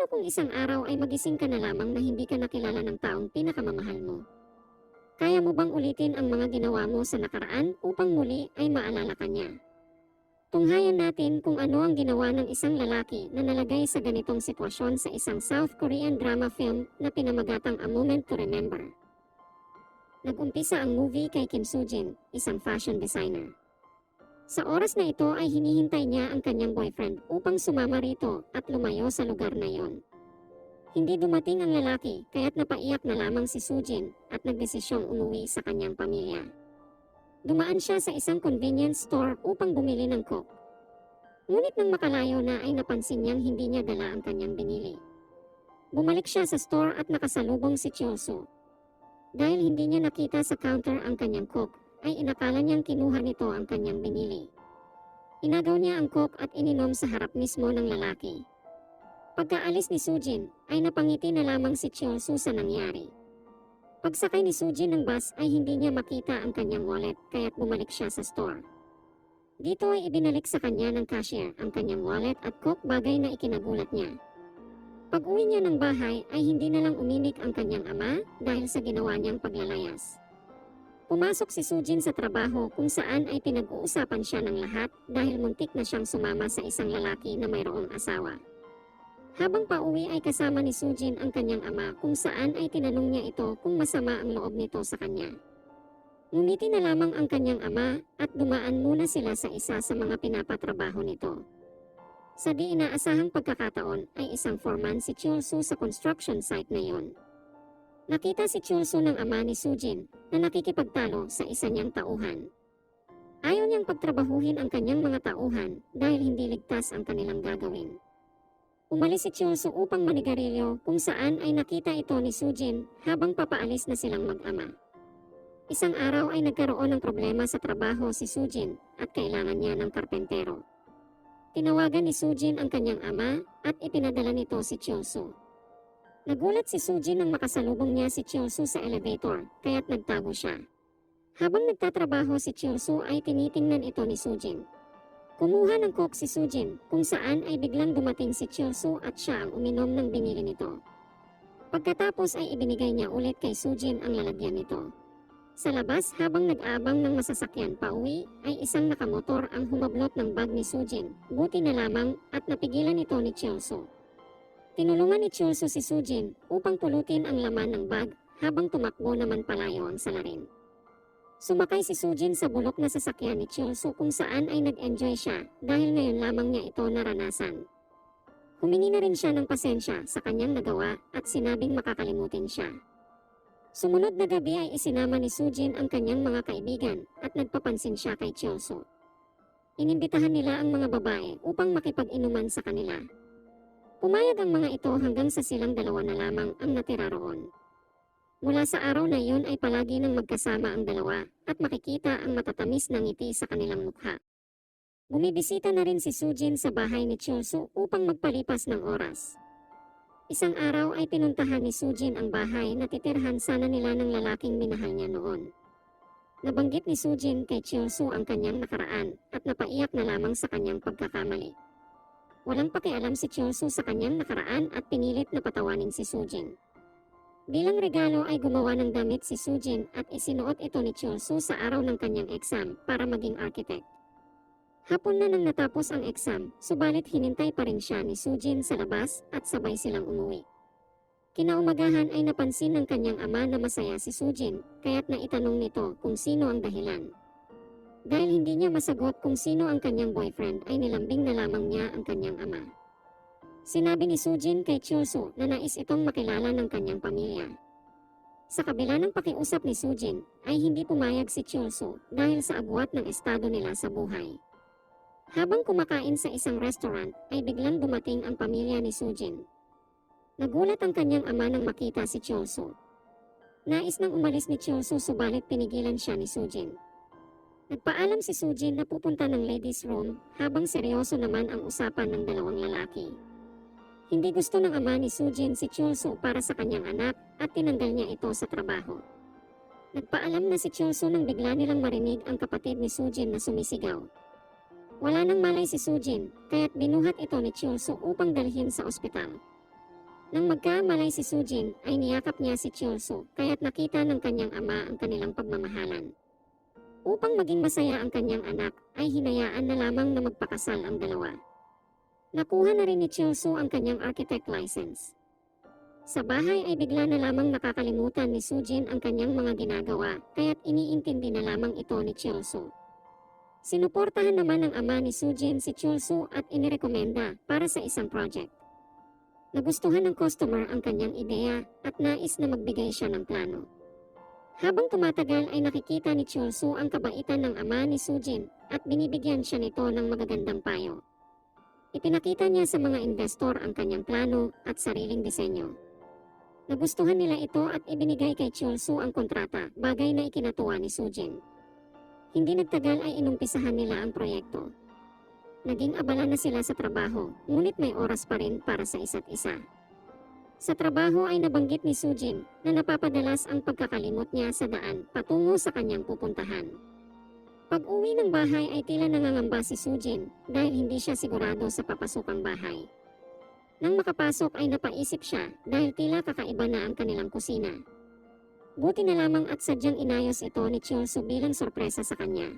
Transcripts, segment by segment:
Paano kung isang araw ay magising ka na lamang na hindi ka nakilala ng taong pinakamamahal mo? Kaya mo bang ulitin ang mga ginawa mo sa nakaraan upang muli ay maalala ka niya? Tunghayan natin kung ano ang ginawa ng isang lalaki na nalagay sa ganitong sitwasyon sa isang South Korean drama film na pinamagatang A Moment to Remember. Nag-umpisa ang movie kay Kim Soo-jin, isang fashion designer. Sa oras na ito ay hinihintay niya ang kanyang boyfriend upang sumama rito at lumayo sa lugar na yon. Hindi dumating ang lalaki kaya't napaiyak na lamang si Sujin at nagdesisyong umuwi sa kanyang pamilya. Dumaan siya sa isang convenience store upang bumili ng coke. Ngunit nang makalayo na ay napansin niyang hindi niya dala ang kanyang binili. Bumalik siya sa store at nakasalubong si Chioso. Dahil hindi niya nakita sa counter ang kanyang coke, ay inakala niyang kinuha nito ang kanyang binili. Inagaw niya ang coke at ininom sa harap mismo ng lalaki. Pagkaalis ni Sujin, ay napangiti na lamang si Chiosu sa nangyari. Pagsakay ni Sujin ng bus ay hindi niya makita ang kanyang wallet kaya't bumalik siya sa store. Dito ay ibinalik sa kanya ng cashier ang kanyang wallet at coke bagay na ikinagulat niya. Pag uwi niya ng bahay ay hindi na lang umimik ang kanyang ama dahil sa ginawa niyang paglalayas. Pumasok si Sujin sa trabaho kung saan ay pinag-uusapan siya ng lahat dahil muntik na siyang sumama sa isang lalaki na mayroong asawa. Habang pauwi ay kasama ni Sujin ang kanyang ama kung saan ay tinanong niya ito kung masama ang loob nito sa kanya. Ngumiti na lamang ang kanyang ama at dumaan muna sila sa isa sa mga pinapatrabaho nito. Sa di inaasahang pagkakataon ay isang foreman si Chulsu sa construction site na yon. Nakita si Chulsu ng ama ni Sujin na nakikipagtalo sa isa niyang tauhan. Ayaw niyang pagtrabahuhin ang kanyang mga tauhan dahil hindi ligtas ang kanilang gagawin. Umalis si Chulsu upang manigarilyo kung saan ay nakita ito ni Sujin habang papaalis na silang mag-ama. Isang araw ay nagkaroon ng problema sa trabaho si Sujin at kailangan niya ng karpentero. Tinawagan ni Sujin ang kanyang ama at ipinadala nito si Chiosu. Nagulat si Sujin nang makasalubong niya si Chiosu sa elevator kaya't nagtago siya. Habang nagtatrabaho si Chiosu ay tinitingnan ito ni Sujin. Kumuha ng coke si Sujin kung saan ay biglang dumating si Chiosu at siya ang uminom ng binili nito. Pagkatapos ay ibinigay niya ulit kay Sujin ang lalagyan nito. Sa labas habang nag-aabang ng masasakyan pa uwi ay isang nakamotor ang humablot ng bag ni Sujin. Buti na lamang at napigilan ito ni Chioso. Tinulungan ni Chioso si Sujin upang pulutin ang laman ng bag habang tumakbo naman palayo ang salarin. Sumakay si Sujin sa bulok na sasakyan ni Chioso kung saan ay nag-enjoy siya dahil ngayon lamang niya ito naranasan. Humingi na rin siya ng pasensya sa kanyang nagawa at sinabing makakalimutin siya. Sumunod na gabi ay isinama ni Sujin ang kanyang mga kaibigan at nagpapansin siya kay Chioso. Inimbitahan nila ang mga babae upang makipag-inuman sa kanila. Pumayag ang mga ito hanggang sa silang dalawa na lamang ang natira roon. Mula sa araw na iyon ay palagi nang magkasama ang dalawa at makikita ang matatamis na ngiti sa kanilang mukha. Bumibisita na rin si Sujin sa bahay ni Chioso upang magpalipas ng oras. Isang araw ay pinuntahan ni Sujin ang bahay na titirhan sana nila ng lalaking minahal niya noon. Nabanggit ni Sujin kay Chiosu ang kanyang nakaraan at napaiyak na lamang sa kanyang pagkakamali. Walang pakialam si Chiosu sa kanyang nakaraan at pinilit na patawanin si Sujin. Bilang regalo ay gumawa ng damit si Sujin at isinuot ito ni Chiosu sa araw ng kanyang exam para maging architect. Hapon na nang natapos ang exam, subalit hinintay pa rin siya ni Sujin sa labas at sabay silang umuwi. Kinaumagahan ay napansin ng kanyang ama na masaya si Sujin, kaya't naitanong nito kung sino ang dahilan. Dahil hindi niya masagot kung sino ang kanyang boyfriend ay nilambing na lamang niya ang kanyang ama. Sinabi ni Sujin kay Chioso na nais itong makilala ng kanyang pamilya. Sa kabila ng pakiusap ni Sujin, ay hindi pumayag si Chioso dahil sa agwat ng estado nila sa buhay. Habang kumakain sa isang restaurant, ay biglang dumating ang pamilya ni Sujin. Nagulat ang kanyang ama nang makita si Chioso. Nais nang umalis ni Chioso subalit pinigilan siya ni Sujin. Nagpaalam si Sujin na pupunta ng ladies room habang seryoso naman ang usapan ng dalawang lalaki. Hindi gusto ng ama ni Sujin si Chioso para sa kanyang anak at tinanggal niya ito sa trabaho. Nagpaalam na si Chioso nang bigla nilang marinig ang kapatid ni Sujin na sumisigaw. Wala nang malay si Sujin, kaya't binuhat ito ni Chioso upang dalhin sa ospital. Nang magkamalay si Sujin, ay niyakap niya si Chulso, kaya't nakita ng kanyang ama ang kanilang pagmamahalan. Upang maging masaya ang kanyang anak, ay hinayaan na lamang na magpakasal ang dalawa. Nakuha na rin ni Chulso ang kanyang architect license. Sa bahay ay bigla na lamang nakakalimutan ni Sujin ang kanyang mga ginagawa, kaya't iniintindi na lamang ito ni Chulso. Sinuportahan naman ng ama ni Sujin si Chulso at inirekomenda para sa isang project. Nagustuhan ng customer ang kanyang ideya at nais na magbigay siya ng plano. Habang tumatagal ay nakikita ni Chulso ang kabaitan ng ama ni Sujin at binibigyan siya nito ng magagandang payo. Ipinakita niya sa mga investor ang kanyang plano at sariling disenyo. Nagustuhan nila ito at ibinigay kay Chulso ang kontrata, bagay na ikinatuwa ni Sujin. Hindi nagtagal ay inumpisahan nila ang proyekto. Naging abala na sila sa trabaho, ngunit may oras pa rin para sa isa't isa. Sa trabaho ay nabanggit ni Sujin na napapadalas ang pagkakalimot niya sa daan patungo sa kanyang pupuntahan. Pag uwi ng bahay ay tila nangangamba si Sujin dahil hindi siya sigurado sa papasokang bahay. Nang makapasok ay napaisip siya dahil tila kakaiba na ang kanilang kusina. Buti na lamang at sadyang inayos ito ni Chulso bilang sorpresa sa kanya.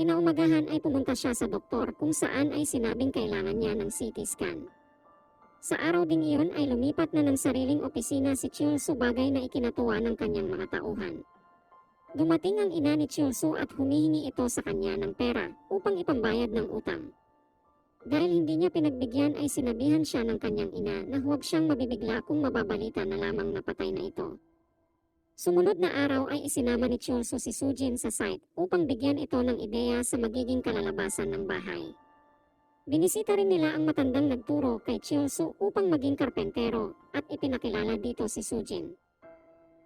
Kinaumagahan ay pumunta siya sa doktor kung saan ay sinabing kailangan niya ng CT scan. Sa araw ding iyon ay lumipat na ng sariling opisina si Chulso bagay na ikinatuwa ng kanyang mga tauhan. Dumating ang ina ni Chulso at humihingi ito sa kanya ng pera upang ipambayad ng utang. Dahil hindi niya pinagbigyan ay sinabihan siya ng kanyang ina na huwag siyang mabibigla kung mababalita na lamang napatay na ito. Sumunod na araw ay isinama ni Chulso si Sujin sa site upang bigyan ito ng ideya sa magiging kalalabasan ng bahay. Binisita rin nila ang matandang nagturo kay Chulso upang maging karpentero at ipinakilala dito si Sujin.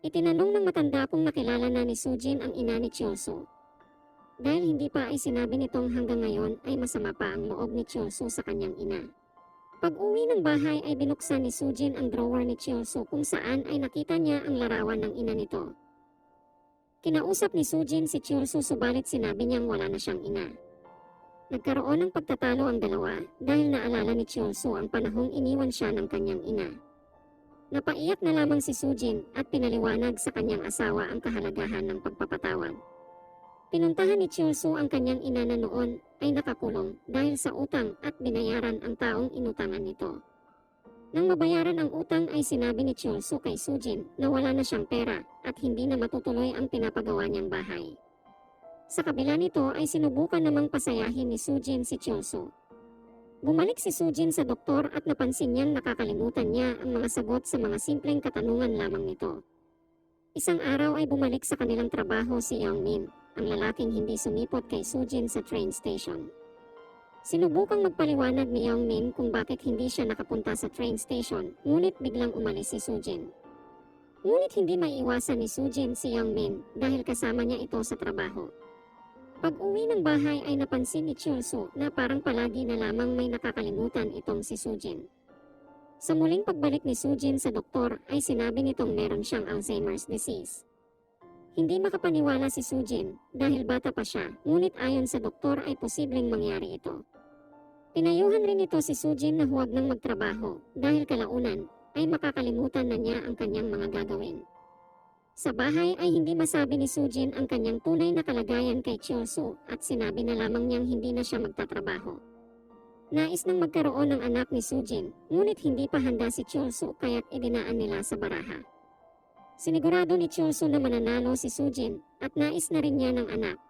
Itinanong ng matanda kung nakilala na ni Sujin ang ina ni Chulso. Dahil hindi pa ay sinabi nitong hanggang ngayon ay masama pa ang loob ni Chulso sa kanyang ina. Pag uwi ng bahay ay binuksan ni Sujin ang drawer ni Chulso kung saan ay nakita niya ang larawan ng ina nito. Kinausap ni Sujin si Chulso subalit sinabi niyang wala na siyang ina. Nagkaroon ng pagtatalo ang dalawa dahil naalala ni Chulso ang panahong iniwan siya ng kanyang ina. Napaiyak na lamang si Sujin at pinaliwanag sa kanyang asawa ang kahalagahan ng pagpapatawad. Pinuntahan ni Chulso ang kanyang ina na noon ay nakakulong dahil sa utang at binayaran ang taong inutangan nito. Nang mabayaran ang utang ay sinabi ni Chulso kay Sujin na wala na siyang pera at hindi na matutuloy ang pinapagawa niyang bahay. Sa kabila nito ay sinubukan namang pasayahin ni Sujin si Chulso. Bumalik si Sujin sa doktor at napansin niyang nakakalimutan niya ang mga sagot sa mga simpleng katanungan lamang nito. Isang araw ay bumalik sa kanilang trabaho si Youngmin ang lalaking hindi sumipot kay Sujin sa train station. Sinubukang magpaliwanag ni Youngmin kung bakit hindi siya nakapunta sa train station, ngunit biglang umalis si Sujin. Ngunit hindi maiiwasan ni Sujin si Youngmin dahil kasama niya ito sa trabaho. Pag uwi ng bahay ay napansin ni Chulso na parang palagi na lamang may nakakalimutan itong si Sujin. Sa muling pagbalik ni Sujin sa doktor ay sinabi nitong meron siyang Alzheimer's disease. Hindi makapaniwala si Sujin dahil bata pa siya, ngunit ayon sa doktor ay posibleng mangyari ito. Pinayuhan rin ito si Sujin na huwag nang magtrabaho dahil kalaunan ay makakalimutan na niya ang kanyang mga gagawin. Sa bahay ay hindi masabi ni Sujin ang kanyang tunay na kalagayan kay Chulso at sinabi na lamang niyang hindi na siya magtatrabaho. Nais nang magkaroon ng anak ni Sujin, ngunit hindi pa handa si Chulso kaya't idinaan nila sa baraha. Sinigurado ni Chulso na mananalo si Sujin at nais na rin niya ng anak.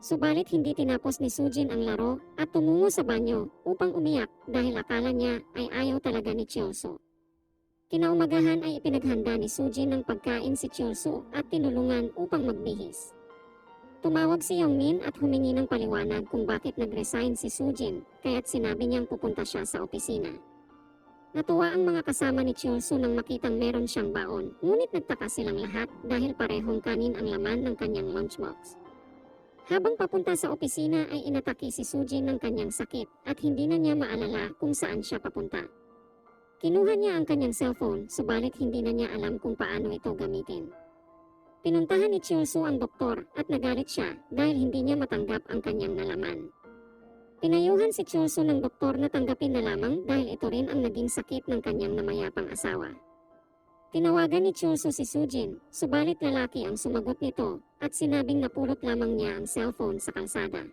Subalit hindi tinapos ni Sujin ang laro at tumungo sa banyo upang umiyak dahil akala niya ay ayaw talaga ni Chulso. Kinaumagahan ay ipinaghanda ni Sujin ng pagkain si Chulso at tinulungan upang magbihis. Tumawag si Yongmin at humingi ng paliwanag kung bakit nag-resign si Sujin kaya't sinabi niyang pupunta siya sa opisina. Natuwa ang mga kasama ni Chulso nang makitang meron siyang baon, ngunit nagtaka silang lahat dahil parehong kanin ang laman ng kanyang lunchbox. Habang papunta sa opisina ay inatake si Sujin ng kanyang sakit at hindi na niya maalala kung saan siya papunta. Kinuha niya ang kanyang cellphone, subalit hindi na niya alam kung paano ito gamitin. Pinuntahan ni Chulso ang doktor at nagalit siya dahil hindi niya matanggap ang kanyang nalaman. Pinayuhan si Chulso ng doktor na tanggapin na lamang dahil ito rin ang naging sakit ng kanyang namayapang asawa. Tinawagan ni Chulso si Sujin, subalit lalaki ang sumagot nito at sinabing napulot lamang niya ang cellphone sa kalsada.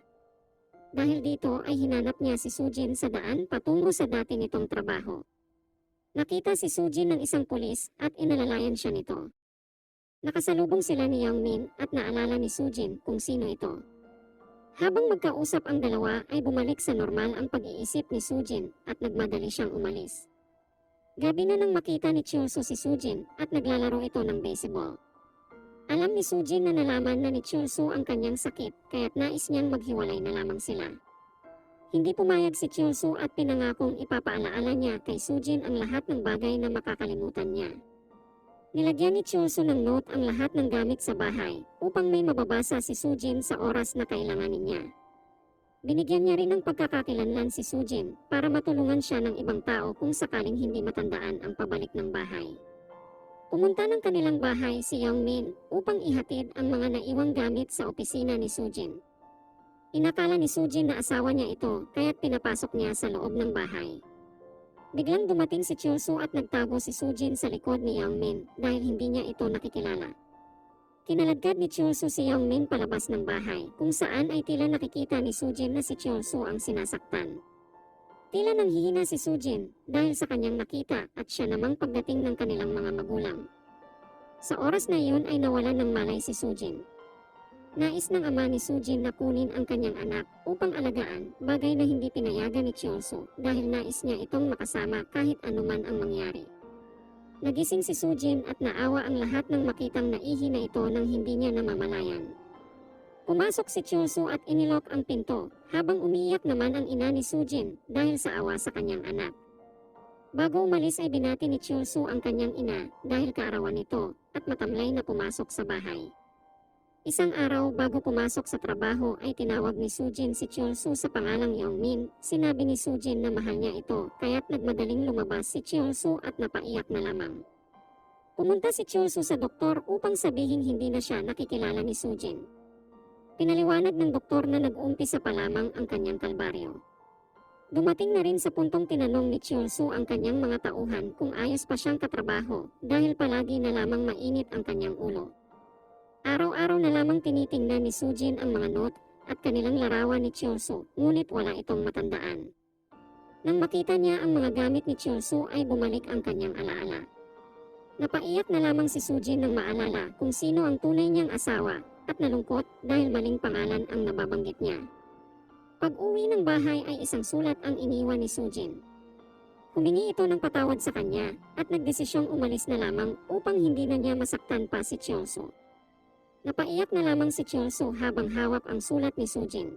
Dahil dito ay hinanap niya si Sujin sa daan patungo sa dati nitong trabaho. Nakita si Sujin ng isang pulis at inalalayan siya nito. Nakasalubong sila ni Young Min at naalala ni Sujin kung sino ito. Habang magkausap ang dalawa ay bumalik sa normal ang pag-iisip ni Sujin at nagmadali siyang umalis. Gabi na nang makita ni Chulso si Sujin at naglalaro ito ng baseball. Alam ni Sujin na nalaman na ni Chulso ang kanyang sakit kaya't nais niyang maghiwalay na lamang sila. Hindi pumayag si Chulso at pinangakong ipapaalaala niya kay Sujin ang lahat ng bagay na makakalimutan niya. Nilagyan ni Chulso ng note ang lahat ng gamit sa bahay upang may mababasa si Sujin sa oras na kailanganin niya. Binigyan niya rin ng pagkakakilanlan si Sujin para matulungan siya ng ibang tao kung sakaling hindi matandaan ang pabalik ng bahay. Pumunta ng kanilang bahay si Min upang ihatid ang mga naiwang gamit sa opisina ni Sujin. Inakala ni Sujin na asawa niya ito kaya't pinapasok niya sa loob ng bahay. Biglang dumating si Chulso at nagtago si Sujin sa likod ni Min dahil hindi niya ito nakikilala. Kinaladkad ni Chulso si Min palabas ng bahay kung saan ay tila nakikita ni Sujin na si Chulso ang sinasaktan. Tila nang hihina si Sujin dahil sa kanyang nakita at siya namang pagdating ng kanilang mga magulang. Sa oras na iyon ay nawalan ng malay si Sujin. Nais ng ama ni Sujin na kunin ang kanyang anak upang alagaan, bagay na hindi pinayagan ni Chulso dahil nais niya itong makasama kahit anuman ang mangyari. Nagising si Sujin at naawa ang lahat ng makitang naihi na ito nang hindi niya namamalayan. Pumasok si Chulso at inilok ang pinto habang umiiyak naman ang ina ni Sujin dahil sa awa sa kanyang anak. Bago umalis ay binati ni Chulso ang kanyang ina dahil kaarawan nito at matamlay na pumasok sa bahay. Isang araw bago pumasok sa trabaho ay tinawag ni Sujin si Chulso sa pangalang Yongmin. Sinabi ni Sujin na mahal niya ito kaya't nagmadaling lumabas si Chulso at napaiyak na lamang. Pumunta si Chulso sa doktor upang sabihin hindi na siya nakikilala ni Sujin. Pinaliwanag ng doktor na nag-umpisa pa lamang ang kanyang kalbaryo. Dumating na rin sa puntong tinanong ni Chulso ang kanyang mga tauhan kung ayos pa siyang katrabaho dahil palagi na lamang mainit ang kanyang ulo. Araw-araw na lamang tinitingnan ni Sujin ang mga note at kanilang larawan ni Chulso, ngunit wala itong matandaan. Nang makita niya ang mga gamit ni Chulso ay bumalik ang kanyang alaala. Napaiyak na lamang si Sujin nang maalala kung sino ang tunay niyang asawa at nalungkot dahil maling pangalan ang nababanggit niya. Pag uwi ng bahay ay isang sulat ang iniwan ni Sujin. Humingi ito ng patawad sa kanya at nagdesisyong umalis na lamang upang hindi na niya masaktan pa si Chulso. Napaiyak na lamang si Chulso habang hawak ang sulat ni Sujin.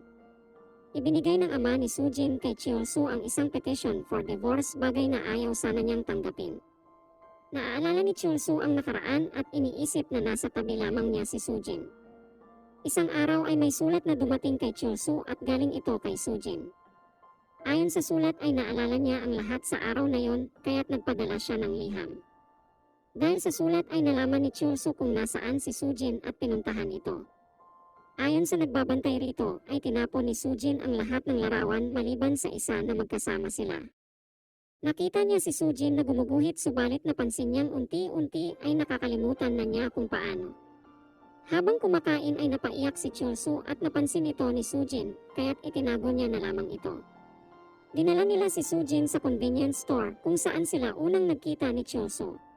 Ibinigay ng ama ni Sujin kay Chulso ang isang petition for divorce bagay na ayaw sana niyang tanggapin. Naaalala ni Chulso ang nakaraan at iniisip na nasa tabi lamang niya si Sujin. Isang araw ay may sulat na dumating kay Chulso at galing ito kay Sujin. Ayon sa sulat ay naalala niya ang lahat sa araw na yon kaya't nagpadala siya ng liham. Dahil sa sulat ay nalaman ni Chulso kung nasaan si Sujin at pinuntahan ito. Ayon sa nagbabantay rito ay tinapon ni Sujin ang lahat ng larawan maliban sa isa na magkasama sila. Nakita niya si Sujin na gumuguhit subalit napansin niyang unti-unti ay nakakalimutan na niya kung paano. Habang kumakain ay napaiyak si Chulso at napansin ito ni Sujin kaya't itinago niya na lamang ito. Dinala nila si Sujin sa convenience store kung saan sila unang nagkita ni Chulso.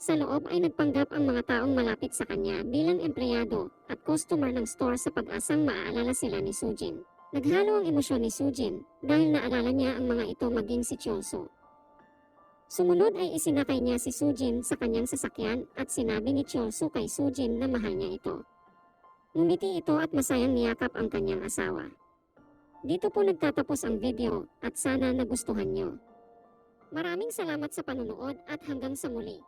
Sa loob ay nagpanggap ang mga taong malapit sa kanya bilang empleyado at customer ng store sa pag-asang maaalala sila ni Sujin. Naghalo ang emosyon ni Sujin dahil naalala niya ang mga ito maging si Chulso. Sumunod ay isinakay niya si Sujin sa kanyang sasakyan at sinabi ni Chulso kay Sujin na mahal niya ito. Ngumiti ito at masayang niyakap ang kanyang asawa. Dito po nagtatapos ang video at sana nagustuhan niyo. Maraming salamat sa panunood at hanggang sa muli.